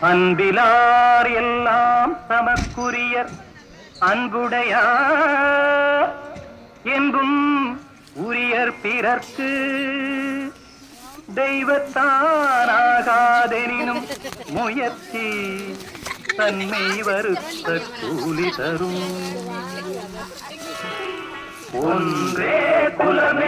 அன்பிலார் எல்லாம் தமக்குரியர் அன்புடையார் என்றும் உரியர் பிறர்க்கு தெய்வத்தானாகாதெனினும் முயற்சி தன்மை வருத்த கூலி தரும். ஒன்றே குலமே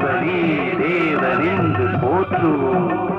பாடுவோம் ஒருவனே தேவனென்று போற்றுவோம்